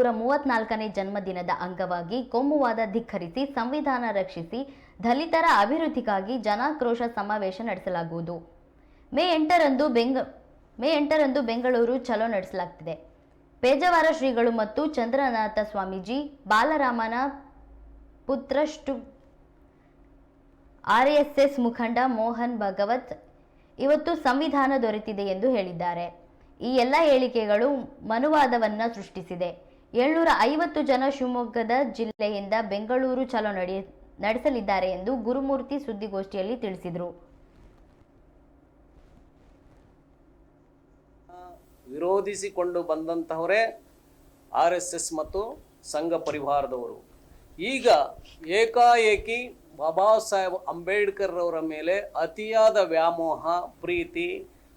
ನೂರ ಮೂವತ್ನಾಲ್ಕನೇ ಜನ್ಮದಿನದ ಅಂಗವಾಗಿ ಕೋಮುವಾದ ಧಿಕ್ಕರಿಸಿ ಸಂವಿಧಾನ ರಕ್ಷಿಸಿ ದಲಿತರ ಅಭಿವೃದ್ಧಿಗಾಗಿ ಜನಾಕ್ರೋಶ ಸಮಾವೇಶ ನಡೆಸಲಾಗುವುದು. ಮೇ ಎಂಟರಂದು ಬೆಂಗ, ಮೇ ಎಂಟರಂದು ಬೆಂಗಳೂರು ಚಲೋ ನಡೆಸಲಾಗ್ತಿದೆ. ಪೇಜಾವರ ಶ್ರೀಗಳು ಮತ್ತು ಚಂದ್ರನಾಥ ಸ್ವಾಮೀಜಿ, ಬಾಲರಾಮನ ಪುತ್ರಷ್ಟು, ಆರ್ ಎಸ್ ಎಸ್ ಮುಖಂಡ ಮೋಹನ್ ಭಗವತ್ ಇವತ್ತು ಸಂವಿಧಾನ ದೊರೆತಿದೆ ಎಂದು ಹೇಳಿದ್ದಾರೆ. ಈ ಎಲ್ಲ ಹೇಳಿಕೆಗಳು ಮನುವಾದವನ್ನ ಸೃಷ್ಟಿಸಿದೆ. ಏಳ್ನೂರ ಐವತ್ತು ಜನ ಶಿವಮೊಗ್ಗದ ಜಿಲ್ಲೆಯಿಂದ ಬೆಂಗಳೂರು ಚಲೋ ನಡೆ, ನಡೆಸಲಿದ್ದಾರೆ ಎಂದು ಗುರುಮೂರ್ತಿ ಸುದ್ದಿಗೋಷ್ಠಿಯಲ್ಲಿ ತಿಳಿಸಿದರು. ವಿರೋಧಿಸಿಕೊಂಡು ಬಂದಂತಹವರೇ ಆರ್ ಎಸ್ ಎಸ್ ಮತ್ತು ಸಂಘ ಪರಿವಾರದವರು. ಈಗ ಏಕಾಏಕಿ ಬಾಬಾ ಸಾಹೇಬ್ ಅಂಬೇಡ್ಕರ್ ಅವರ ಮೇಲೆ ಅತಿಯಾದ ವ್ಯಾಮೋಹ, ಪ್ರೀತಿ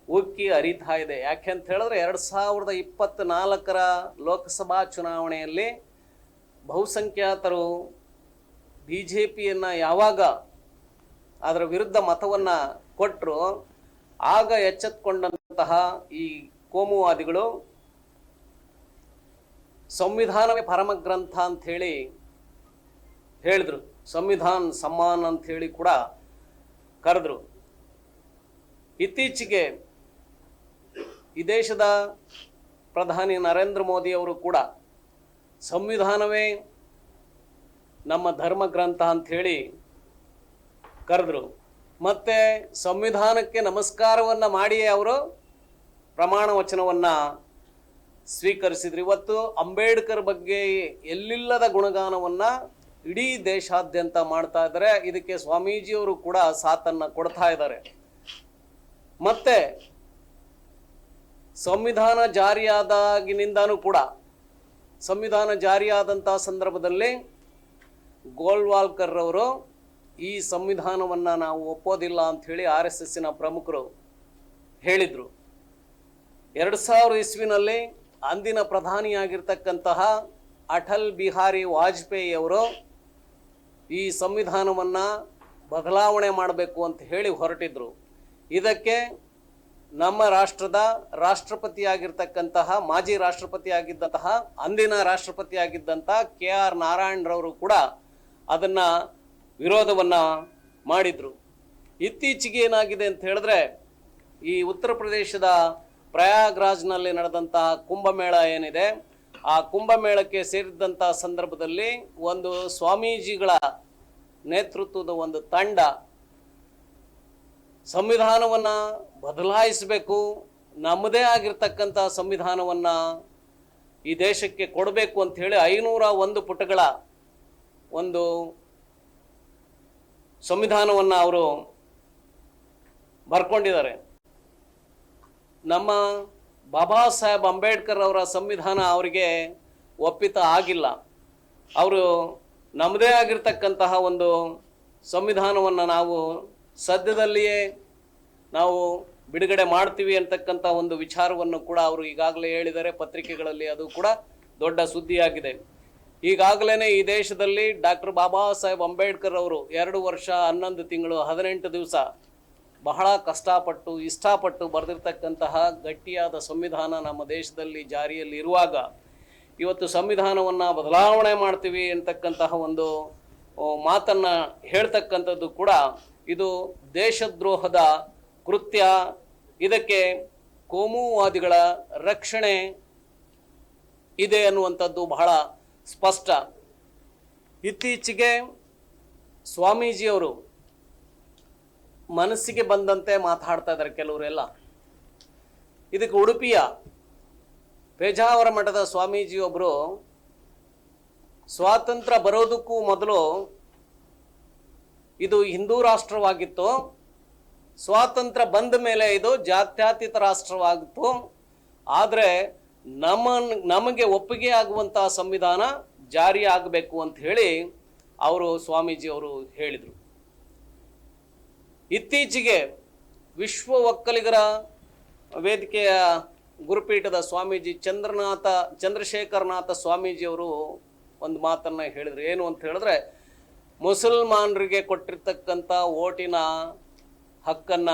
ಉಕ್ಕಿ ಅರಿತಾ ಇದೆ. ಯಾಕೆ ಅಂತ ಹೇಳಿದ್ರೆ ಎರಡು ಸಾವಿರದ ಇಪ್ಪತ್ತ್ನಾಲ್ಕರ ಲೋಕಸಭಾ ಚುನಾವಣೆಯಲ್ಲಿ ಬಹುಸಂಖ್ಯಾತರು ಬಿ ಜೆ ಪಿಯನ್ನು ಯಾವಾಗ ಅದರ ವಿರುದ್ಧ ಮತವನ್ನು ಕೊಟ್ಟರು ಆಗ ಎಚ್ಚೆತ್ಕೊಂಡಂತಹ ಈ ಕೋಮುವಾದಿಗಳು ಸಂವಿಧಾನವೇ ಪರಮ ಗ್ರಂಥ ಅಂಥೇಳಿ ಹೇಳಿ ಹೇಳಿದ್ರು. ಸಂವಿಧಾನ್ ಸಮ್ಮಾನ್ ಅಂತ ಹೇಳಿ ಕೂಡ ಕರೆದ್ರು. ಇತ್ತೀಚೆಗೆ ಈ ದೇಶದ ಪ್ರಧಾನಿ ನರೇಂದ್ರ ಮೋದಿ ಅವರು ಕೂಡ ಸಂವಿಧಾನವೇ ನಮ್ಮ ಧರ್ಮ ಗ್ರಂಥ ಅಂಥೇಳಿ ಕರೆದ್ರು. ಮತ್ತೆ ಸಂವಿಧಾನಕ್ಕೆ ನಮಸ್ಕಾರವನ್ನು ಮಾಡಿಯೇ ಅವರು ಪ್ರಮಾಣ ವಚನವನ್ನು ಸ್ವೀಕರಿಸಿದ್ರು. ಇವತ್ತು ಅಂಬೇಡ್ಕರ್ ಬಗ್ಗೆ ಎಲ್ಲಿಲ್ಲದ ಗುಣಗಾನವನ್ನು ಇಡೀ ದೇಶಾದ್ಯಂತ ಮಾಡ್ತಾ ಇದ್ದಾರೆ. ಇದಕ್ಕೆ ಸ್ವಾಮೀಜಿಯವರು ಕೂಡ ಸಾಥನ್ನು ಕೊಡ್ತಾ ಇದ್ದಾರೆ. ಮತ್ತೆ ಸಂವಿಧಾನ ಜಾರಿಯಾದಾಗಿನಿಂದನೂ ಕೂಡ, ಸಂವಿಧಾನ ಜಾರಿಯಾದಂಥ ಸಂದರ್ಭದಲ್ಲಿ ಗೋಲ್ವಾಲ್ಕರ್ ಅವರು ಈ ಸಂವಿಧಾನವನ್ನು ನಾವು ಒಪ್ಪೋದಿಲ್ಲ ಅಂಥೇಳಿ ಆರ್ ಎಸ್ ಎಸ್ಸಿನ ಪ್ರಮುಖರು ಹೇಳಿದರು. ಎರಡು ಸಾವಿರ ಇಸ್ವಿನಲ್ಲಿ ಅಂದಿನ ಪ್ರಧಾನಿಯಾಗಿರ್ತಕ್ಕಂತಹ ಅಟಲ್ ಬಿಹಾರಿ ವಾಜಪೇಯಿ ಅವರು ಈ ಸಂವಿಧಾನವನ್ನು ಬದಲಾವಣೆ ಮಾಡಬೇಕು ಅಂತ ಹೇಳಿ ಹೊರಟಿದ್ರು. ಇದಕ್ಕೆ ನಮ್ಮ ರಾಷ್ಟ್ರದ ರಾಷ್ಟ್ರಪತಿಯಾಗಿರ್ತಕ್ಕಂತಹ, ಮಾಜಿ ರಾಷ್ಟ್ರಪತಿಯಾಗಿದ್ದಂತಹ, ಅಂದಿನ ರಾಷ್ಟ್ರಪತಿಯಾಗಿದ್ದಂತಹ ಕೆ ಆರ್ ನಾರಾಯಣರವರು ಕೂಡ ಅದನ್ನ ವಿರೋಧವನ್ನ ಮಾಡಿದ್ರು. ಇತ್ತೀಚೆಗೆ ಏನಾಗಿದೆ ಅಂತ ಹೇಳಿದ್ರೆ, ಈ ಉತ್ತರ ಪ್ರದೇಶದ ಪ್ರಯಾಗ್ರಾಜ್ನಲ್ಲಿ ನಡೆದಂತಹ ಕುಂಭಮೇಳ ಏನಿದೆ, ಆ ಕುಂಭಮೇಳಕ್ಕೆ ಸೇರಿದಂತಹ ಸಂದರ್ಭದಲ್ಲಿ ಒಂದು ಸ್ವಾಮೀಜಿಗಳ ನೇತೃತ್ವದ ಒಂದು ತಂಡ ಸಂವಿಧಾನವನ್ನ ಬದಲಾಯಿಸಬೇಕು. ನಮ್ಮದೇ ಆಗಿರ್ತಕ್ಕಂಥ ಸಂವಿಧಾನವನ್ನ ಈ ದೇಶಕ್ಕೆ ಕೊಡಬೇಕು ಅಂತ ಹೇಳಿ ಐನೂರ ಒಂದು ಪುಟಗಳ ಒಂದು ಸಂವಿಧಾನವನ್ನು ಅವರು ಬರ್ಕೊಂಡಿದ್ದಾರೆ. ನಮ್ಮ ಬಾಬಾ ಸಾಹೇಬ್ ಅಂಬೇಡ್ಕರ್ ಅವರ ಸಂವಿಧಾನ ಅವರಿಗೆ ಒಪ್ಪಿತ ಆಗಿಲ್ಲ. ಅವರು ನಮ್ಮದೇ ಆಗಿರ್ತಕ್ಕಂತಹ ಒಂದು ಸಂವಿಧಾನವನ್ನು ನಾವು ಸದ್ಯದಲ್ಲಿಯೇ ನಾವು ಬಿಡುಗಡೆ ಮಾಡ್ತೀವಿ ಅಂತಕ್ಕಂಥ ಒಂದು ವಿಚಾರವನ್ನು ಕೂಡ ಅವರು ಈಗಾಗಲೇ ಹೇಳಿದರೆ ಪತ್ರಿಕೆಗಳಲ್ಲಿ ಅದು ಕೂಡ ದೊಡ್ಡ ಸುದ್ದಿಯಾಗಿದೆ. ಈಗಾಗಲೇ ಈ ದೇಶದಲ್ಲಿ ಡಾಕ್ಟರ್ ಬಾಬಾ ಸಾಹೇಬ್ ಅಂಬೇಡ್ಕರ್ ಅವರು ಎರಡು ವರ್ಷ ಹನ್ನೊಂದು ತಿಂಗಳು ಹದಿನೆಂಟು ದಿವಸ ಬಹಳ ಕಷ್ಟಪಟ್ಟು, ಇಷ್ಟಪಟ್ಟು ಬರೆದಿರ್ತಕ್ಕಂತಹ ಗಟ್ಟಿಯಾದ ಸಂವಿಧಾನ ನಮ್ಮ ದೇಶದಲ್ಲಿ ಜಾರಿಯಲ್ಲಿ ಇರುವಾಗ ಇವತ್ತು ಸಂವಿಧಾನವನ್ನು ಬದಲಾವಣೆ ಮಾಡ್ತೀವಿ ಅಂತಕ್ಕಂತಹ ಒಂದು ಮಾತನ್ನು ಹೇಳ್ತಕ್ಕಂಥದ್ದು ಕೂಡ ಇದು ದೇಶದ್ರೋಹದ ಕೃತ್ಯ ಇದಕ್ಕೆ ಕೋಮುವಾದಿಗಳ ರಕ್ಷಣೆ ಇದೆ ಅನ್ನುವಂಥದ್ದು ಬಹಳ ಸ್ಪಷ್ಟ. ಇತ್ತೀಚೆಗೆ ಸ್ವಾಮೀಜಿಯವರು ಮನಸ್ಸಿಗೆ ಬಂದಂತೆ ಮಾತಾಡ್ತಾ ಇದ್ದಾರೆ ಕೆಲವರೆಲ್ಲ ಇದಕ್ಕೆ ಉಡುಪಿಯ ಪೇಜಾವರ ಮಠದ ಸ್ವಾಮೀಜಿಯೊಬ್ಬರು ಸ್ವಾತಂತ್ರ್ಯ ಬರೋದಕ್ಕೂ ಮೊದಲು ಇದು ಹಿಂದೂ ರಾಷ್ಟ್ರವಾಗಿತ್ತು. ಸ್ವಾತಂತ್ರ್ಯ ಬಂದ ಮೇಲೆ ಇದು ಜಾತ್ಯತೀತ ರಾಷ್ಟ್ರವಾಗಿತ್ತು. ಆದರೆ ನಮ್ಮ ನಮಗೆ ಒಪ್ಪಿಗೆ ಆಗುವಂತಹ ಸಂವಿಧಾನ ಜಾರಿ ಆಗಬೇಕು ಅಂತ ಹೇಳಿ ಅವರು ಸ್ವಾಮೀಜಿಯವರು ಹೇಳಿದರು. ಇತ್ತೀಚೆಗೆ ವಿಶ್ವ ಒಕ್ಕಲಿಗರ ವೇದಿಕೆಯ ಗುರುಪೀಠದ ಸ್ವಾಮೀಜಿ ಚಂದ್ರನಾಥ, ಚಂದ್ರಶೇಖರನಾಥ ಸ್ವಾಮೀಜಿಯವರು ಒಂದು ಮಾತನ್ನು ಹೇಳಿದರು. ಏನು ಅಂತ ಹೇಳಿದ್ರೆ, ಮುಸಲ್ಮಾನರಿಗೆ ಕೊಟ್ಟಿರ್ತಕ್ಕಂಥ ಓಟಿನ ಹಕ್ಕನ್ನ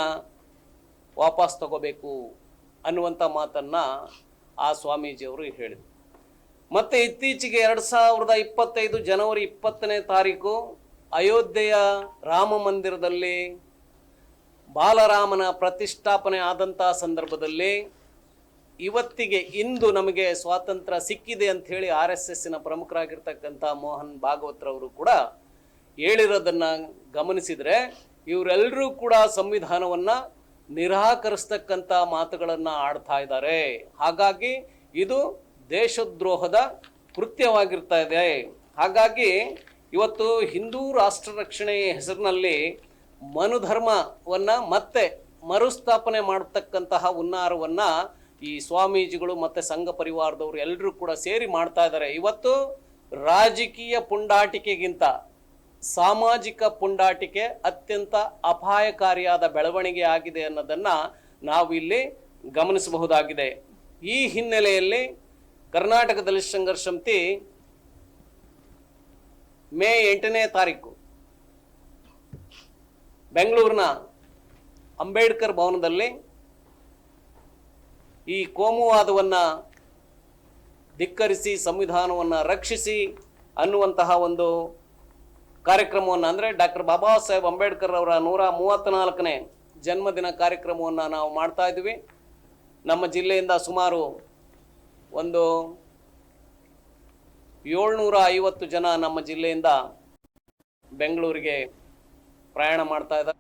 ವಾಪಸ್ ತಗೋಬೇಕು ಅನ್ನುವಂಥ ಮಾತನ್ನ ಆ ಸ್ವಾಮೀಜಿಯವರು ಹೇಳಿದರು. ಮತ್ತೆ ಇತ್ತೀಚೆಗೆ ಎರಡು ಸಾವಿರದ ಇಪ್ಪತ್ತೈದು ಜನವರಿ ಇಪ್ಪತ್ತನೇ ತಾರೀಕು ಅಯೋಧ್ಯೆಯ ರಾಮ ಮಂದಿರದಲ್ಲಿ ಬಾಲರಾಮನ ಪ್ರತಿಷ್ಠಾಪನೆ ಆದಂಥ ಸಂದರ್ಭದಲ್ಲಿ ಇವತ್ತಿಗೆ ಇಂದು ನಮಗೆ ಸ್ವಾತಂತ್ರ್ಯ ಸಿಕ್ಕಿದೆ ಅಂತ ಹೇಳಿ ಆರ್ ಎಸ್ ಎಸ್ನ ಪ್ರಮುಖರಾಗಿರ್ತಕ್ಕಂಥ ಮೋಹನ್ ಭಾಗವತ್ರವರು ಕೂಡ ಹೇಳಿರೋದನ್ನು ಗಮನಿಸಿದ್ರೆ ಇವರೆಲ್ಲರೂ ಕೂಡ ಸಂವಿಧಾನವನ್ನು ನಿರಾಕರಿಸ್ತಕ್ಕಂಥ ಮಾತುಗಳನ್ನು ಆಡ್ತಾ ಇದ್ದಾರೆ. ಹಾಗಾಗಿ ಇದು ದೇಶದ್ರೋಹದ ಕೃತ್ಯವಾಗಿರ್ತಾ ಇದೆ. ಹಾಗಾಗಿ ಇವತ್ತು ಹಿಂದೂ ರಾಷ್ಟ್ರ ರಕ್ಷಣೆ ಹೆಸರಿನಲ್ಲಿ ಮನುಧರ್ಮವನ್ನು ಮತ್ತೆ ಮರುಸ್ಥಾಪನೆ ಮಾಡತಕ್ಕಂತಹ ಹುನ್ನಾರವನ್ನು ಈ ಸ್ವಾಮೀಜಿಗಳು ಮತ್ತು ಸಂಘ ಪರಿವಾರದವರು ಎಲ್ಲರೂ ಕೂಡ ಸೇರಿ ಮಾಡ್ತಾ ಇದ್ದಾರೆ. ಇವತ್ತು ರಾಜಕೀಯ ಪುಂಡಾಟಿಕೆಗಿಂತ ಸಾಮಾಜಿಕ ಪುಂಡಾಟಿಕೆ ಅತ್ಯಂತ ಅಪಾಯಕಾರಿಯಾದ ಬೆಳವಣಿಗೆ ಆಗಿದೆ ಅನ್ನೋದನ್ನು ನಾವು ಇಲ್ಲಿ ಗಮನಿಸಬಹುದಾಗಿದೆ. ಈ ಹಿನ್ನೆಲೆಯಲ್ಲಿ ಕರ್ನಾಟಕ ದಲಿತ ಮೇ ಎಂಟನೇ ತಾರೀಕು ಬೆಂಗಳೂರಿನ ಅಂಬೇಡ್ಕರ್ ಭವನದಲ್ಲಿ ಈ ಕೋಮುವಾದವನ್ನು ಧಿಕ್ಕರಿಸಿ, ಸಂವಿಧಾನವನ್ನು ರಕ್ಷಿಸಿ ಅನ್ನುವಂತಹ ಒಂದು ಕಾರ್ಯಕ್ರಮವನ್ನು ಅಂದರೆ ಡಾಕ್ಟರ್ ಬಾಬಾ ಸಾಹೇಬ್ ಅಂಬೇಡ್ಕರ್ ಅವರ ನೂರ ಮೂವತ್ತ್ನಾಲ್ಕನೇ ಜನ್ಮದಿನ ಕಾರ್ಯಕ್ರಮವನ್ನು ನಾವು ಮಾಡ್ತಾ ಇದ್ವಿ ನಮ್ಮ ಜಿಲ್ಲೆಯಿಂದ ಸುಮಾರು ಒಂದು ಏಳ್ನೂರ ಐವತ್ತು ಜನ ನಮ್ಮ ಜಿಲ್ಲೆಯಿಂದ ಬೆಂಗಳೂರಿಗೆ ಪ್ರಯಾಣ ಮಾಡ್ತಾ ಇದ್ದಾರೆ.